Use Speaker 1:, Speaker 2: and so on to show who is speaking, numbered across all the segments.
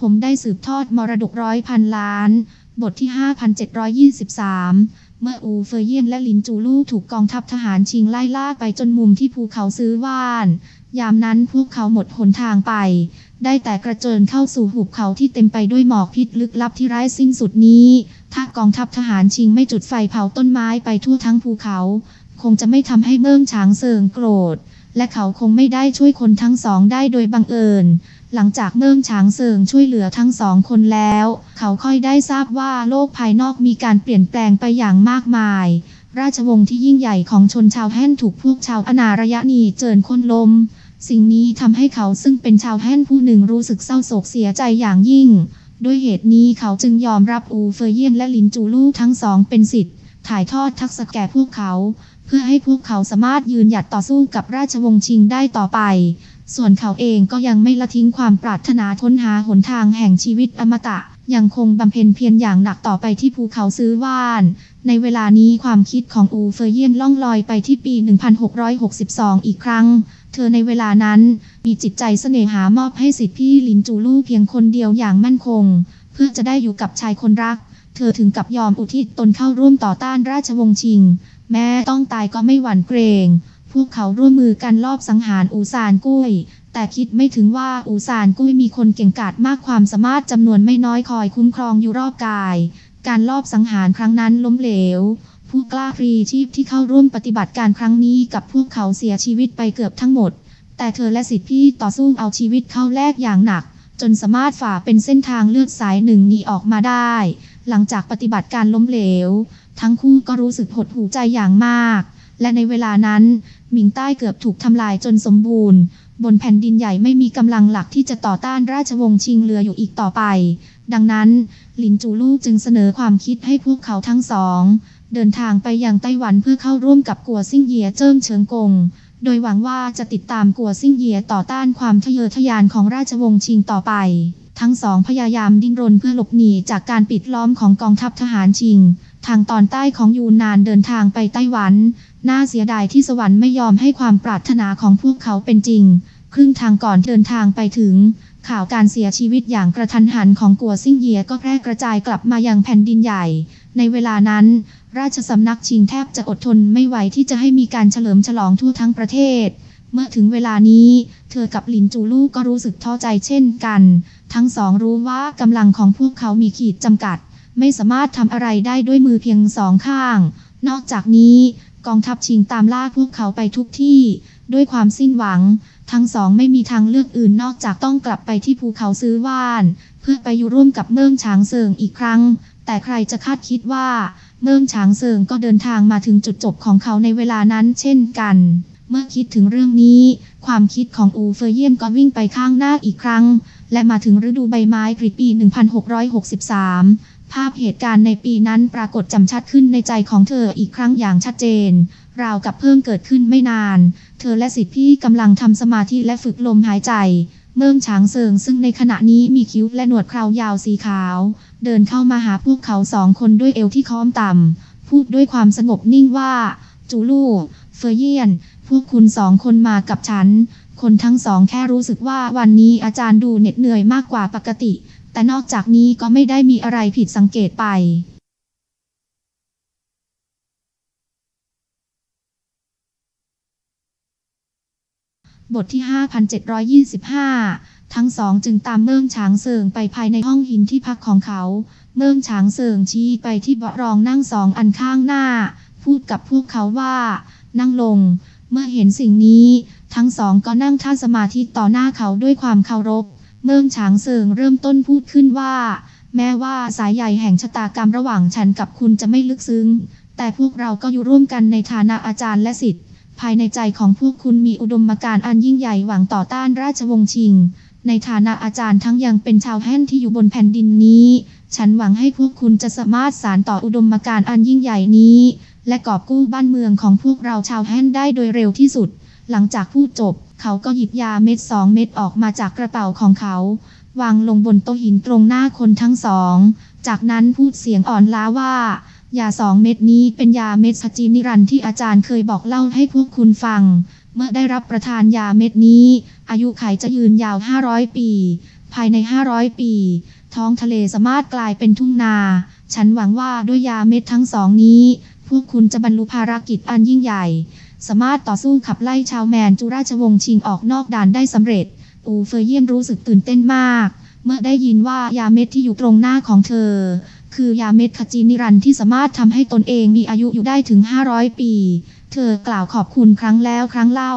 Speaker 1: ผมได้สืบทอดมรดกร้อยพันล้าน บทที่ 5723 เมื่ออูเฟยเยนและลินจูลู่ถูกกองทัพทหารชิงไล่ล่าไปจนมุมที่ภูเขาซื้อว่าน ยามนั้นพวกเขาหมดหนทางไป ได้แต่กระเจิญเข้าสู่หุบเขาที่เต็มไปด้วยหมอกพิษลึกลับที่ไร้สิ้นสุดนี้ ถ้ากองทัพทหารชิงไม่จุดไฟเผาต้นไม้ไปทั่วทั้งภูเขา คงจะไม่ทำให้เมืองฉางเซิงโกรธ และเขาคงไม่ได้ช่วยคนทั้งสองได้โดยบังเอิญ หลังจากเมืองฉางเซิงช่วยเหลือทั้งสองคนแล้ว เขาค่อยได้ทราบว่าโลกภายนอกมีการเปลี่ยนแปลงไปอย่างมากมาย ราชวงศ์ที่ยิ่งใหญ่ของชนชาวแฮนถูกพวกชาวอนาระยะนีเจิญคนลม สิ่งนี้ทำให้เขาซึ่งเป็นชาวแฮนผู้หนึ่งรู้สึกเศร้าโศกเสียใจอย่างยิ่ง ด้วยเหตุนี้เขาจึงยอมรับอูเฟยเยียนและลินจูลู่ทั้งสองเป็นสิทธิ์ถ่ายทอดทักษะแก่พวกเขา เพื่อให้พวกเขาสามารถยืนหยัดต่อสู้กับราชวงศ์ชิงได้ต่อไป ส่วนเขาเองก็ยังไม่ละทิ้งความปรารถนาค้นหาหนทางแห่งชีวิตอมตะ ยังคงบำเพ็ญเพียรอย่างหนักต่อไปที่ภูเขาซื้อว่าน ในเวลานี้ความคิดของอูเฟยเยียนล่องลอยไปที่ปี 1662 อีกครั้ง เธอในเวลานั้นมีจิตใจเสน่หามอบให้สิทธิพี่ลินจูลู่เพียงคนเดียวอย่างมั่นคง เพื่อจะได้อยู่กับชายคนรัก เธอถึงกับยอมอุทิศตนเข้าร่วมต่อต้านราชวงศ์ชิง แม้ต้องตายก็ไม่หวั่นเกรง พวกเขาร่วมมือกันลอบสังหารอูซานกุ้ย แต่คิดไม่ถึงว่าอูซานกุ้ยมีคนเก่งกาจมากความสามารถจำนวนไม่น้อยคอยคุ้มครองอยู่รอบกาย การลอบสังหารครั้งนั้นล้มเหลว ผู้กล้าพรีชีพที่เข้าร่วมปฏิบัติการครั้งนี้กับพวกเขาเสียชีวิตไปเกือบทั้งหมด แต่เธอและสิทธิพี่ต่อสู้เอาชีวิตเข้าแลกอย่างหนัก จนสามารถฝ่าเป็นเส้นทางเลือดสายหนึ่งหนีออกมาได้ หลังจากปฏิบัติการล้มเหลว ทั้งคู่ก็รู้สึกหดหูใจอย่างมาก และในเวลานั้นหมิงใต้เกือบถูกทำลายจนสมบูรณ์ บนแผ่นดินใหญ่ไม่มีกำลังหลักที่จะต่อต้านราชวงศ์ชิงเหลืออยู่อีกต่อไป ดังนั้นหลินจูลู่จึงเสนอความคิดให้พวกเขาทั้งสอง เดินทางไปยังไต้หวันเพื่อเข้าร่วมกับกัวซิ่งเยียเจิ้งเฉิงกงโดยหวังว่าจะติดตามกัวซิ่งเยียต่อต้านความทะเยอทะยานของราชวงศ์ชิงต่อไป ทั้งสองพยายามดิ้นรนเพื่อหลบหนีจากการปิดล้อมของกองทัพทหารชิง ทางตอนใต้ของยูนนานเดินทางไปไต้หวัน น่าเสียดายที่สวรรค์ไม่ยอมให้ความปรารถนาของพวกเขาเป็นจริง ครึ่งทางก่อนเดินทางไปถึง ข่าวการเสียชีวิตอย่างกระทันหันของกัวซิ่งเยียก็แพร่กระจายกลับมายังแผ่นดินใหญ่ ในเวลานั้น ราชสำนักชิงแทบจะอดทนไม่ไหวที่จะให้มีการเฉลิมฉลองทั่วทั้งประเทศ เมื่อถึงเวลานี้ เธอกับหลินจูลู่ก็รู้สึกท้อใจเช่นกัน ทั้งสองรู้ว่ากำลังของพวกเขามีขีดจำกัด ไม่สามารถทำอะไรได้ด้วยมือเพียงสองข้าง นอกจากนี้ กองทัพชิงตามล่าพวกเขาไปทุกที่ ด้วยความสิ้นหวัง ทั้งสองไม่มีทางเลือกอื่นนอกจากต้องกลับไปที่ภูเขาซื้อว่าน เพื่อไปอยู่ร่วมกับเมืองฉางเซิงอีกครั้ง แต่ใครจะคาดคิดว่าเมืองฉางเซิงก็เดินทางมาถึงจุดจบของเขาในเวลานั้นเช่นกัน เมื่อคิดถึงเรื่องนี้ ความคิดของอูเฟยเยียนก็วิ่งไปข้างหน้าอีกครั้ง และมาถึงฤดูใบไม้ผลิปี 1663 ภาพเหตุการณ์ในปีนั้นปรากฏจำชัดขึ้นในใจของเธออีกครั้งอย่างชัดเจน ราวกับเพิ่งเกิดขึ้นไม่นาน เธอและสิทธิพี่กำลังทำสมาธิและฝึกลมหายใจ เมืองฉางเซิงซึ่งในขณะนี้มีคิ้วและหนวดเครายาวสีขาว เดินเข้ามาหาพวกเขาสองคนด้วยเอวที่ค้อมต่ำ พูดด้วยความสงบนิ่งว่า จูลู่เฟยเยียน พวกคุณสองคนมากับฉัน คนทั้งสองแค่รู้สึกว่าวันนี้อาจารย์ดูเหน็ดเหนื่อยมากกว่าปกติ แต่นอกจากนี้ก็ไม่ได้มีอะไรผิดสังเกตไป บทที่ 5725 ทั้งสองจึงตามเมืองฉางเซิงไปภายในห้องหินที่พักของเขา เมืองฉางเซิงชี้ไปที่เบาะรองนั่งสองอันข้างหน้า พูดกับพวกเขาว่า นั่งลง เมื่อเห็นสิ่งนี้ ทั้งสองก็นั่งท่าสมาธิต่อหน้าเขาด้วยความเคารพ เมืองฉางเซิงเริ่มต้นพูดขึ้นว่า แม้ว่าสายใหญ่แห่งชะตากรรมระหว่างฉันกับคุณจะไม่ลึกซึ้ง แต่พวกเราก็อยู่ร่วมกันในฐานะอาจารย์และศิษย์ภายในใจของพวกคุณมีอุดมการณ์อันยิ่งใหญ่หวังต่อต้านราชวงศ์ชิง ในฐานะอาจารย์ทั้งยังเป็นชาวแฮนที่อยู่บนแผ่นดินนี้ ฉันหวังให้พวกคุณจะสามารถสานต่ออุดมการณ์อันยิ่งใหญ่นี้ และกอบกู้บ้านเมืองของพวกเราชาวแฮนได้โดยเร็วที่สุด หลังจากพูดจบ เขาก็หยิบยาเม็ดสองเม็ดออกมาจากกระเป๋าของเขา วางลงบนโต๊ะหินตรงหน้าคนทั้งสอง จากนั้นพูดเสียงอ่อนล้าว่า ยาสองเม็ดนี้เป็นยาเม็ดสจีนิรันที่อาจารย์เคยบอกเล่าให้พวกคุณฟัง เมื่อได้รับประทานยาเม็ดนี้ อายุไขจะยืนยาว 500 ปี ภายใน 500 ปี ท้องทะเลสามารถกลายเป็นทุ่งนา ฉันหวังว่าด้วยยาเม็ดทั้งสองนี้ พวกคุณจะบรรลุภารกิจอันยิ่งใหญ่ สามารถต่อสู้ขับไล่ชาวแมนจูราชวงศ์ชิงออกนอกด่านได้สำเร็จ อูเฟยเยียนรู้สึกตื่นเต้นมาก เมื่อได้ยินว่ายาเม็ดที่อยู่ตรงหน้าของเธอ คือยาเม็ดขจีนิรันดร์ที่สามารถทำให้ตนเองมีอายุอยู่ได้ถึง 500 ปี เธอกล่าวขอบคุณครั้งแล้วครั้งเล่า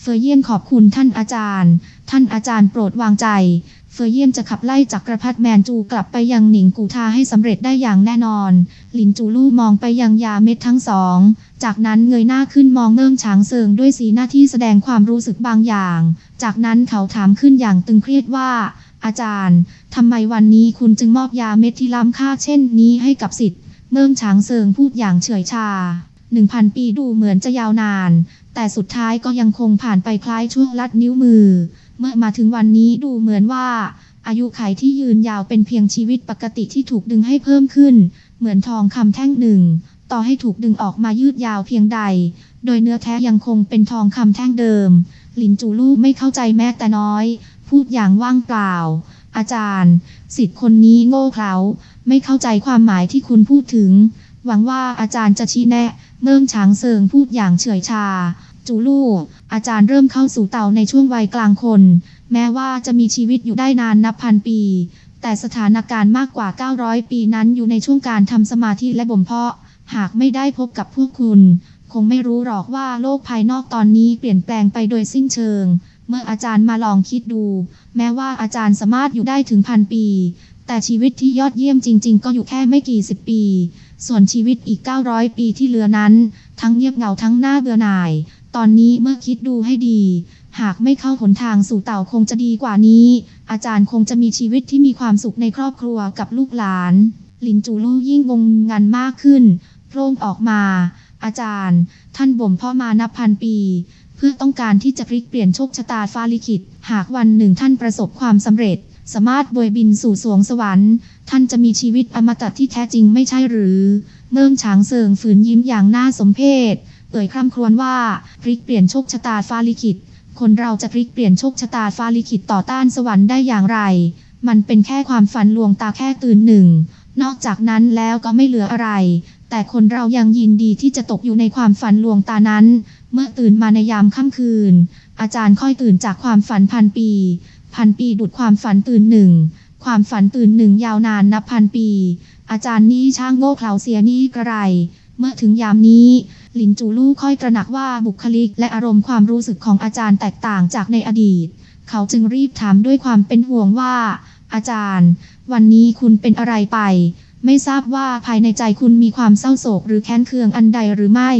Speaker 1: เฟยเยียนขอบคุณท่านอาจารย์ ท่านอาจารย์โปรดวางใจ เฟยเยียนจะขับไล่จักรพรรดิแมนจูกลับไปยังหนิงกูทาให้สำเร็จได้อย่างแน่นอน หลินจูลู่มองไปยังยาเม็ดทั้งสอง จากนั้นเงยหน้าขึ้นมองเนิ่งฉางเซิงด้วยสีหน้าที่แสดงความรู้สึกบางอย่าง จากนั้นเขาถามขึ้นอย่างตึงเครียดว่า อาจารย์ทำไมวันนี้คุณจึงมอบยาเม็ดที่ล้ำค่าเช่นนี้ให้กับสิทธิ์เนิ่งฉางเซิงพูดอย่างเฉยชาหนึ่งพันปีดูเหมือนจะยาวนาน แต่สุดท้ายก็ยังคงผ่านไปคล้ายช่วงลัดนิ้วมือ เมื่อมาถึงวันนี้ดูเหมือนว่า อายุไขที่ยืนยาวเป็นเพียงชีวิตปกติที่ถูกดึงให้เพิ่มขึ้น เหมือนทองคำแท่งหนึ่ง ต่อให้ถูกดึงออกมายืดยาวเพียงใด โดยเนื้อแท้ยังคงเป็นทองคำแท่งเดิม หลินจูลู่ไม่เข้าใจแม้แต่น้อย พูดอย่างว่างเปล่า อาจารย์ สิทธิ์คนนี้โง่เขลาไม่เข้าใจความหมายที่คุณพูดถึง หวังว่าอาจารย์จะชี้แนะ เมิ่งฉางเซิงพูดอย่างเฉยชา จูลู่ อาจารย์เริ่มเข้าสู่เต่าในช่วงวัยกลางคน แม้ว่าจะมีชีวิตอยู่ได้นานนับพันปีแต่สถานการณ์มากกว่า 900 ปีนั้นอยู่ในช่วงการทำสมาธิและบ่มเพาะ หากไม่ได้พบกับพวกคุณ คงไม่รู้หรอกว่าโลกภายนอกตอนนี้เปลี่ยนแปลงไปโดยสิ้นเชิง เมื่ออาจารย์มาลองคิดดู แม้ว่าอาจารย์สามารถอยู่ได้ถึงพันปี แต่ชีวิตที่ยอดเยี่ยมจริง ๆ ก็อยู่แค่ไม่กี่สิบปี ส่วนชีวิตอีก 900 ปีที่เหลือนั้น ทั้งเงียบเหงาทั้งหน้าเบื่อหน่าย ตอนนี้เมื่อคิดดูให้ดี หากไม่เข้าหนทางสู่เต่าคงจะดีกว่านี้ อาจารย์คงจะมีชีวิตที่มีความสุขในครอบครัวกับลูกหลาน ลินจูลู่ยิ่งงงงันมากขึ้น โพร่งออกมา อาจารย์ ท่านบ่มพ่อมานับพันปี เพื่อต้องการที่จะพลิกเปลี่ยนโชคชะตาฟ้าลิขิต หากวันหนึ่งท่านประสบความสำเร็จ สามารถบวยบินสู่สวงสวรรค์ ท่านจะมีชีวิตอมตะที่แท้จริงไม่ใช่หรือเมิ่งฉางเซิงฝืนยิ้มอย่างน่าสมเพชเอ่ยคร่ำครวญว่าพลิกเปลี่ยนโชคชะตาฟ้าลิขิต คนเราจะพลิกเปลี่ยนโชคชะตาฟ้าลิขิตต่อต้านสวรรค์ได้อย่างไร มันเป็นแค่ความฝันลวงตาแค่ตื่นหนึ่งนอกจากนั้นแล้วก็ไม่เหลืออะไร แต่คนเรายังยินดีที่จะตกอยู่ในความฝันลวงตานั้น เมื่อตื่นมาในยามค่ำคืน อาจารย์ค่อยตื่นจากความฝันพันปี พันปีดุดความฝันตื่นหนึ่ง ความฝันตื่นหนึ่งยาวนานนับพันปี อาจารย์นี้ช่างโง่เขลาเสียนี่กระไร เมื่อถึงยามนี้หลินจูลู่ค่อยตระหนักว่าบุคลิกและอารมณ์ความรู้สึกของอาจารย์แตกต่างจากในอดีต เขาจึงรีบถามด้วยความเป็นห่วงว่า อาจารย์ วันนี้คุณเป็นอะไรไป ไม่ทราบว่าภายในใจคุณมีความเศร้าโศกหรือแค้นเคืองอันใดหรือไม่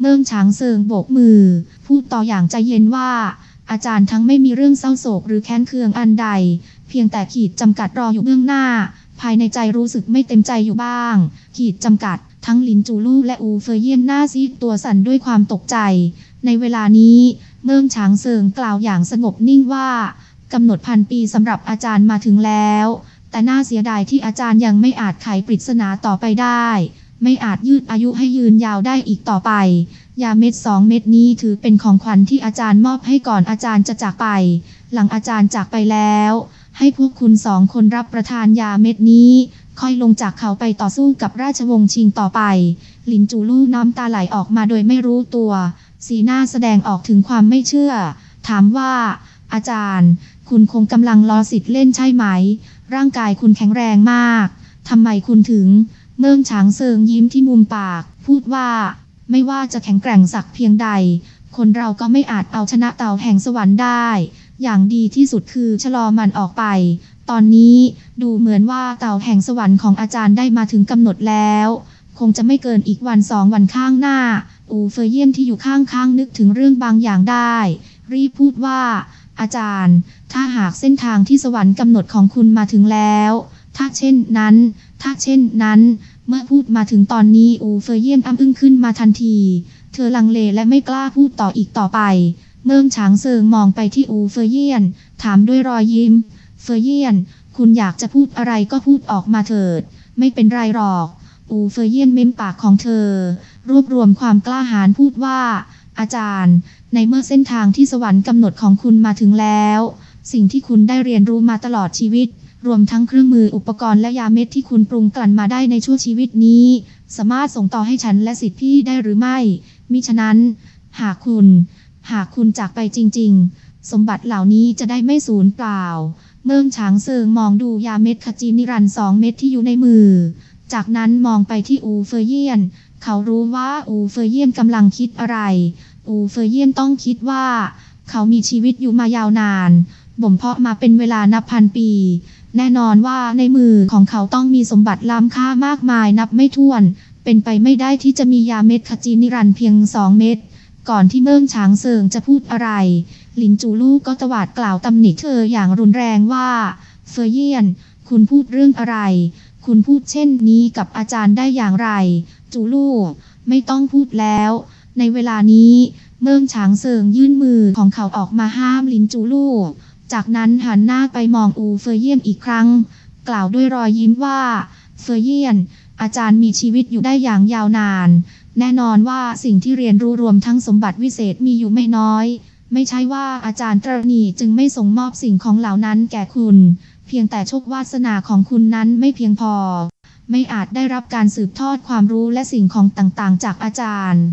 Speaker 1: เมิ่งฉางเซิงโบกมือ พูดต่ออย่างใจเย็นว่า อาจารย์ทั้งไม่มีเรื่องเศร้าโศกหรือแค้นเคืองอันใด เพียงแต่ขีดจำกัดรออยู่เบื้องหน้า ภายในใจรู้สึกไม่เต็มใจอยู่บ้าง ขีดจำกัด ทั้งหลินจูลู่และอูเฟยเยียนหน้าซีดตัวสั่นด้วยความตกใจ ในเวลานี้ เมิ่งฉางเซิงกล่าวอย่างสงบนิ่งว่ากำหนดพันปีสำหรับอาจารย์มาถึงแล้ว แต่น่าเสียดายที่อาจารย์ยังไม่อาจไขปริศนาต่อไปได้ ไม่อาจยืดอายุให้ยืนยาวได้อีกต่อไป ยาเม็ดสองเม็ดนี้ถือเป็นของขวัญที่อาจารย์มอบให้ก่อนอาจารย์จะจากไป หลังอาจารย์จากไปแล้ว ให้พวกคุณสองคนรับประทานยาเม็ดนี้ ค่อยลงจากเขาไปต่อสู้กับราชวงศ์ชิงต่อไป หลินจูลู่น้ำตาไหลออกมาโดยไม่รู้ตัว สีหน้าแสดงออกถึงความไม่เชื่อ ถามว่า อาจารย์ คุณคงกำลังรอสิทธิ์เล่นใช่ไหม ร่างกายคุณแข็งแรงมาก ทำไมคุณถึงเมิ่งฉางเซิงยิ้มที่มุมปาก พูดว่า ไม่ว่าจะแข็งแกร่งสักเพียงใด คนเราก็ไม่อาจเอาชนะเต่าแห่งสวรรค์ได้ อย่างดีที่สุดคือชะลอมันออกไป ตอนนี้ดูเหมือนว่าเต่าแห่งสวรรค์ของอาจารย์ได้มาถึงกำหนดแล้ว คงจะไม่เกินอีกวันสองวันข้างหน้า อูเฟยเยี่ยนที่อยู่ข้างๆนึกถึงเรื่องบางอย่างได้ รีบพูดว่า อาจารย์ ถ้าหากเส้นทางที่สวรรค์กำหนดของคุณมาถึงแล้ว ถ้าเช่นนั้น ถ้าเช่นนั้น เมื่อพูดมาถึงตอนนี้อูเฟยเยี่ยนอ้ำอึ้งขึ้นมาทันที เธอลังเลและไม่กล้าพูดต่ออีกต่อไปเมิ่งฉางเซิงมองไปที่อูเฟยเยี่ยน ถามด้วยรอยยิ้ม เฟยเยี่ยน คุณอยากจะพูดอะไรก็พูดออกมาเถิด ไม่เป็นไรหรอก อูเฟยเยี่ยนเม้มปากของเธอ รวบรวมความกล้าหาญพูดว่า อาจารย์ ในเมื่อเส้นทางที่สวรรค์กำหนดของคุณมาถึงแล้ว สิ่งที่คุณได้เรียนรู้มาตลอดชีวิต รวมทั้งเครื่องมืออุปกรณ์และยาเม็ดที่คุณปรุงกลั่นมาได้ในช่วงชีวิตนี้ สามารถส่งต่อให้ฉันและสิทธิพี่ได้หรือไม่ มิฉะนั้น หากคุณ หากคุณจากไปจริง ๆ สมบัติเหล่านี้จะได้ไม่สูญเปล่า เมืองฉางเซิงมองดูยาเม็ดขจีนิรันสองเม็ดที่อยู่ในมือ จากนั้นมองไปที่อูเฟอร์เยียน เขารู้ว่าอูเฟอร์เยียนกำลังคิดอะไร อูเฟอร์เยียนต้องคิดว่า เขามีชีวิตอยู่มายาวนาน บ่มเพาะมาเป็นเวลานับพันปี แน่นอนว่าในมือของเขาต้องมีสมบัติล้ำค่ามากมายนับไม่ถ้วน เป็นไปไม่ได้ที่จะมียาเม็ดขจีนิรันเพียงสองเม็ดก่อนที่เมืองฉางเซิงจะพูดอะไร หลินจูลู่ก็ตวาดกล่าวตำหนิเธออย่างรุนแรงว่า เฟอร์เยียน คุณพูดเรื่องอะไร คุณพูดเช่นนี้กับอาจารย์ได้อย่างไร จูลู่ไม่ต้องพูดแล้ว ในเวลานี้เมืองฉางเซิงยื่นมือของเขาออกมาห้ามลินจูลู่ จากนั้นหันหน้าไปมองอูเฟอร์เยียนอีกครั้ง กล่าวด้วยรอยยิ้มว่าเฟอร์เยียน อาจารย์มีชีวิตอยู่ได้อย่างยาวนาน แน่นอนว่าสิ่งที่เรียนรู้รวมทั้งสมบัติวิเศษมีอยู่ไม่น้อย ไม่ใช่ว่าอาจารย์ตรณีจึงไม่ส่งมอบสิ่งของเหล่านั้นแก่คุณ เพียงแต่โชควาสนาของคุณนั้นไม่เพียงพอ ไม่อาจได้รับการสืบทอดความรู้และสิ่งของต่างๆ จากอาจารย์